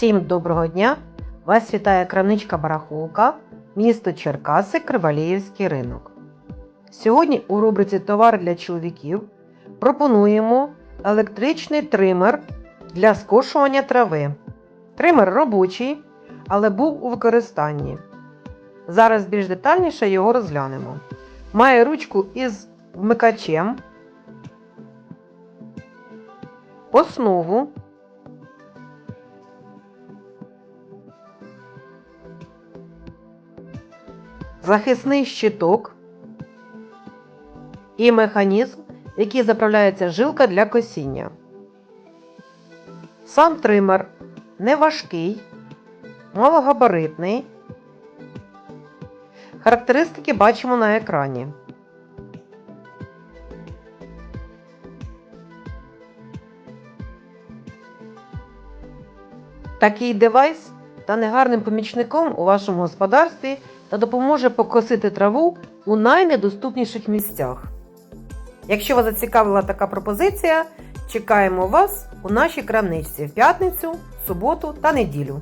Всім доброго дня! Вас вітає крамничка Барахолка, місто Черкаси, Криваліївський ринок. Сьогодні у рубриці Товар для чоловіків пропонуємо електричний тример для скошування трави. Тример робочий, але був у використанні. Зараз більш детальніше його розглянемо. Має ручку із вмикачем, основу, захисний щиток і механізм, який заправляється жилка для косіння. Сам тример не важкий, малогабаритний. Характеристики бачимо на екрані. Такий девайс стане гарним помічником у вашому господарстві та допоможе покосити траву у найнедоступніших місцях. Якщо вас зацікавила така пропозиція, чекаємо вас у нашій крамничці в п'ятницю, суботу та неділю.